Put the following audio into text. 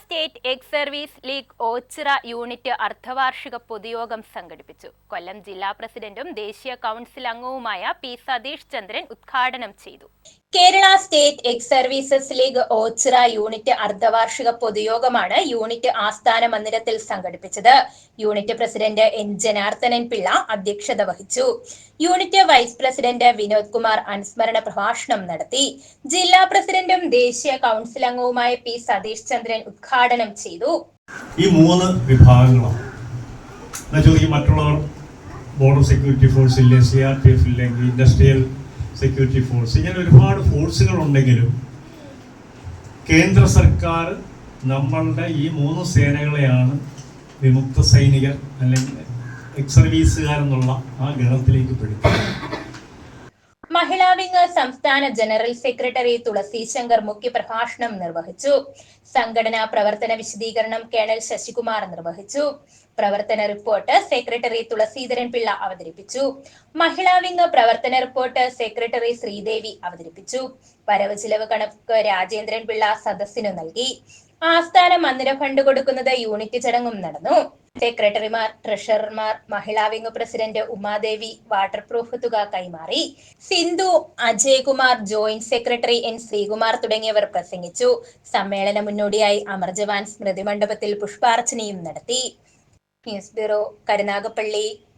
State ex service league Ochira unit അർദ്ധവാർഷിക പൊതുയോഗം സംഘടിപ്പിച്ചു. കൊല്ലം ജില്ലാ പ്രസിഡന്റും ദേശീയ കൗൺസിൽ അംഗവുമായ പി സതീഷ് ചന്ദ്രൻ ഉദ്ഘാടനം ചെയ്തു. Kerala state ex services league Ochira unit അർദ്ധവാർഷിക പൊതുയോഗമാണ് യൂണിറ്റ് ആസ്ഥാന മന്ദിരത്തിൽ സംഘടിപ്പിച്ചത്. Unit president N Janardhanan Pillai അധ്യക്ഷത വഹിച്ചു. Unit vice president Vinod Kumar അനുസ്മരണ പ്രഭാഷണം നടത്തി. ജില്ലാ പ്രസിഡന്റും ദേശീയ കൗൺസിൽ അംഗവുമായ പി സതീഷ് ചന്ദ്രൻ ഉദ്ഘാടനം ചെയ്തു. ഈ മൂന്ന് വിഭാഗങ്ങളാണ്. മറ്റുള്ളവർ border security force industrial security force ഇങ്ങനെ ഒരുപാട് ഫോഴ്സുകൾ ഉണ്ടെങ്കിലും കേന്ദ്ര സർക്കാർ നമ്മളുടെ ഈ മൂന്ന് സേനകളെയാണ് വിമുക്ത സൈനികർ അല്ലെങ്കിൽ എക്സ് സർവീസുകാരെന്നുള്ള ആ ഗണത്തിലേക്ക് പെടുത്തുന്നത് മഹിളാ വിംഗ് സംസ്ഥാന ജനറൽ സെക്രട്ടറി തുളസി ശങ്കർ മുഖ്യപ്രഭാഷണം നിർവഹിച്ചു. സംഘടനാ പ്രവർത്തന വിശദീകരണം കേണൽ ശശികുമാർ നിർവഹിച്ചു. പ്രവർത്തന റിപ്പോർട്ട് സെക്രട്ടറി തുളസീധരൻ പിള്ള അവതരിപ്പിച്ചു. മഹിളാ വിംഗ് പ്രവർത്തന റിപ്പോർട്ട് സെക്രട്ടറി ശ്രീദേവി അവതരിപ്പിച്ചു. വരവ് ചിലവ് കണക്ക് രാജേന്ദ്രൻ പിള്ള സദസ്സിനു നൽകി. ആസ്ഥാന മന്ദിര ഫണ്ട് കൊടുക്കുന്നത് യൂണിറ്റ് ചടങ്ങും നടന്നു. സെക്രട്ടറിമാർ ട്രഷറർമാർ മഹിളാ wing president Umadevi water proof തുക കൈമാറി. Sindhu Ajaykumar joint secretary N Sreekumar തുടങ്ങിയവർ പ്രസംഗിച്ചു. സമ്മേളന മുന്നോടിയായി അമർജവാൻ സ്മൃതി മണ്ഡപത്തിൽ പുഷ്പാർച്ചനയും നടത്തി. News bureau Karunagappally.